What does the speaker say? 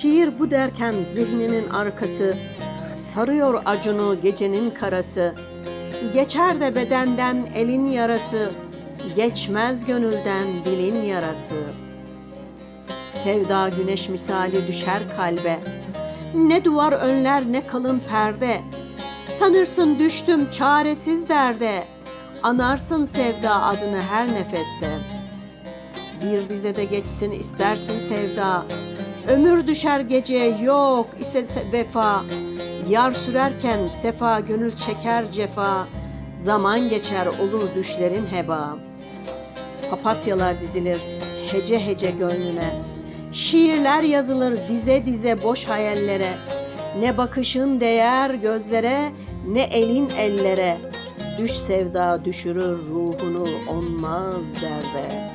Şiir bu derken zihninin arkası, sarıyor acunu gecenin karası. Geçer de bedenden elin yarası, geçmez gönülden dilin yarası. Sevda güneş misali düşer kalbe, ne duvar önler ne kalın perde. Sanırsın düştüm çaresiz derde, anarsın sevda adını her nefeste. Bir bize de geçsin istersin sevda, ömür düşer geceye yok ise se- vefa. Yar sürerken sefa gönül çeker cefa, zaman geçer olur düşlerin heba. Papatyalar dizilir hece hece gönlüne. Şiirler yazılır dize dize boş hayallere. Ne bakışın değer gözlere, ne elin ellere. Düş sevda düşürür ruhunu onmaz derde.